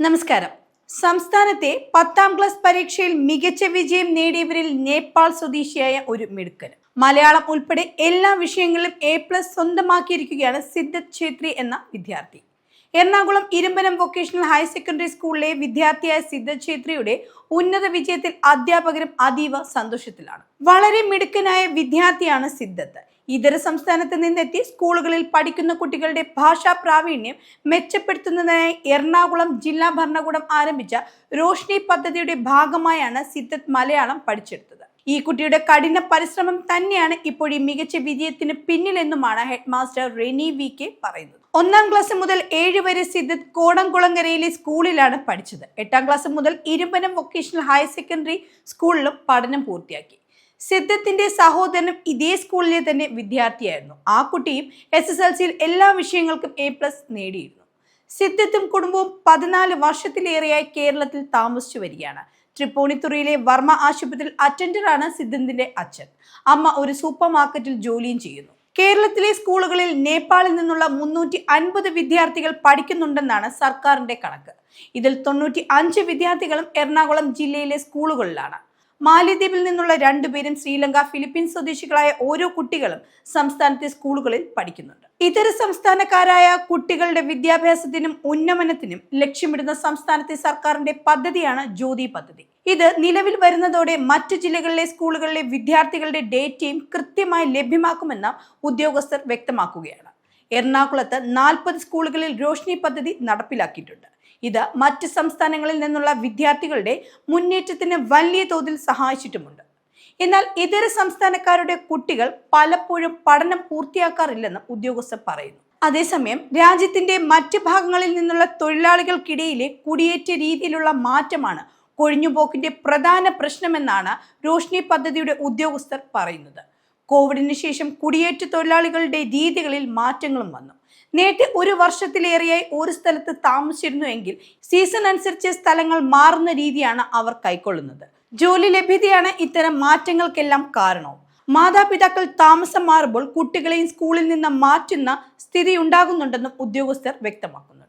നമസ്കാരം. സംസ്ഥാനത്തെ പത്താം ക്ലാസ് പരീക്ഷയിൽ മികച്ച വിജയം നേടിയവരിൽ നേപ്പാൾ സ്വദേശിയായ ഒരു മിടുക്കൻ. മലയാളം ഉൾപ്പെടെ എല്ലാ വിഷയങ്ങളിലും എ പ്ലസ് സ്വന്തമാക്കിയിരിക്കുകയാണ് സിദ്ധത് ഛേത്രി എന്ന വിദ്യാർത്ഥി. Ernakulam Irumbanam vocational higher secondary സ്കൂളിലെ വിദ്യാർത്ഥിയായ സിദ്ധഛേത്രിയുടെ ഉന്നത വിജയത്തിൽ അധ്യാപകരും അതീവ സന്തോഷത്തിലാണ്. വളരെ മിടുക്കനായ വിദ്യാർത്ഥിയാണ് സിദ്ധത്ത്. ഇതര സംസ്ഥാനത്ത് നിന്നെത്തി സ്കൂളുകളിൽ പഠിക്കുന്ന കുട്ടികളുടെ ഭാഷാ പ്രാവീണ്യം മെച്ചപ്പെടുത്തുന്നതിനായി എറണാകുളം ജില്ലാ ഭരണകൂടം ആരംഭിച്ച റോഷ്നി പദ്ധതിയുടെ ഭാഗമായാണ് സിദ്ധത്ത് മലയാളം പഠിച്ചെടുത്തത്. ഈ കുട്ടിയുടെ കഠിന പരിശ്രമം തന്നെയാണ് ഇപ്പോൾ ഈ മികച്ച വിജയത്തിന് പിന്നിലെന്നുമാണ് head master Reni V K പറയുന്നത്. ഒന്നാം ക്ലാസ് മുതൽ ഏഴ് വരെ സിദ്ധത്ത് കോടംകുളങ്ങരയിലെ സ്കൂളിലാണ് പഠിച്ചത്. എട്ടാം ക്ലാസ് മുതൽ ഇരുമ്പനം വൊക്കേഷണൽ ഹയർ സെക്കൻഡറി സ്കൂളിലും പഠനം പൂർത്തിയാക്കി. സിദ്ധത്തിന്റെ സഹോദരനും ഇതേ സ്കൂളിലെ തന്നെ വിദ്യാർത്ഥിയായിരുന്നു. ആ കുട്ടിയും എസ് എസ് എൽ സിയിൽ എല്ലാ വിഷയങ്ങൾക്കും എ പ്ലസ് നേടിയിരുന്നു. സിദ്ധത്തും കുടുംബവും പതിനാല് വർഷത്തിലേറെയായി കേരളത്തിൽ താമസിച്ചു വരികയാണ്. തൃപ്പൂണിത്തുറയിലെ വർമ്മ ആശുപത്രിയിൽ അറ്റൻഡറാണ് സിദ്ധന്തിന്റെ അച്ഛൻ. അമ്മ ഒരു സൂപ്പർ മാർക്കറ്റിൽ ജോലിയും ചെയ്യുന്നു. കേരളത്തിലെ സ്കൂളുകളിൽ നേപ്പാളിൽ നിന്നുള്ള മുന്നൂറ്റി അൻപത് വിദ്യാർത്ഥികൾ പഠിക്കുന്നുണ്ടെന്നാണ് സർക്കാരിന്റെ കണക്ക്. ഇതിൽ തൊണ്ണൂറ്റി അഞ്ച് വിദ്യാർത്ഥികളും എറണാകുളം ജില്ലയിലെ സ്കൂളുകളിലാണ്. മാലിദ്വീപിൽ നിന്നുള്ള രണ്ടുപേരും ശ്രീലങ്ക ഫിലിപ്പീൻസ് സ്വദേശികളായ ഓരോ കുട്ടികളും സംസ്ഥാനത്തെ സ്കൂളുകളിൽ പഠിക്കുന്നുണ്ട്. ഇതര സംസ്ഥാനക്കാരായ കുട്ടികളുടെ വിദ്യാഭ്യാസത്തിനും ഉന്നമനത്തിനും ലക്ഷ്യമിടുന്ന സംസ്ഥാനത്തെ സർക്കാരിന്റെ പദ്ധതിയാണ് ജ്യോതി പദ്ധതി. ഇത് നിലവിൽ വരുന്നതോടെ മറ്റു ജില്ലകളിലെ സ്കൂളുകളിലെ വിദ്യാർത്ഥികളുടെ ഡേറ്റയും കൃത്യമായി ലഭ്യമാക്കുമെന്ന് ഉദ്യോഗസ്ഥർ വ്യക്തമാക്കുകയാണ്. എറണാകുളത്ത് നാൽപ്പത് സ്കൂളുകളിൽ രോഷ്നി പദ്ധതി നടപ്പിലാക്കിയിട്ടുണ്ട്. ഇത് മറ്റ് സംസ്ഥാനങ്ങളിൽ നിന്നുള്ള വിദ്യാർത്ഥികളുടെ മുന്നേറ്റത്തിന് വലിയ തോതിൽ സഹായിച്ചിട്ടുമുണ്ട്. എന്നാൽ ഇതര സംസ്ഥാനക്കാരുടെ കുട്ടികൾ പലപ്പോഴും പഠനം പൂർത്തിയാക്കാറില്ലെന്ന് ഉദ്യോഗസ്ഥർ പറയുന്നു. അതേസമയം രാജ്യത്തിന്റെ മറ്റ് ഭാഗങ്ങളിൽ നിന്നുള്ള തൊഴിലാളികൾക്കിടയിലെ കുടിയേറ്റ രീതിയിലുള്ള മാറ്റമാണ് കൊഴിഞ്ഞുപോക്കിന്റെ പ്രധാന പ്രശ്നമെന്നാണ് റോഷ്നി പദ്ധതിയുടെ ഉദ്യോഗസ്ഥർ പറയുന്നത്. കോവിഡിന് ശേഷം കുടിയേറ്റ തൊഴിലാളികളുടെ രീതികളിൽ മാറ്റങ്ങളും വന്നു. നേരത്തെ ഒരു വർഷത്തിലേറെയായി ഒരു സ്ഥലത്ത് താമസിച്ചിരുന്നു എങ്കിൽ സീസൺ അനുസരിച്ച് സ്ഥലങ്ങൾ മാറുന്ന രീതിയാണ് അവർ കൈക്കൊള്ളുന്നത്. ജോലി ലഭ്യതയാണ് ഇത്തരം മാറ്റങ്ങൾക്കെല്ലാം കാരണവും. മാതാപിതാക്കൾ താമസം മാറുമ്പോൾ കുട്ടികളെയും സ്കൂളിൽ നിന്ന് മാറ്റുന്ന സ്ഥിതി ഉണ്ടാകുന്നുണ്ടെന്നും ഉദ്യോഗസ്ഥർ വ്യക്തമാക്കുന്നു.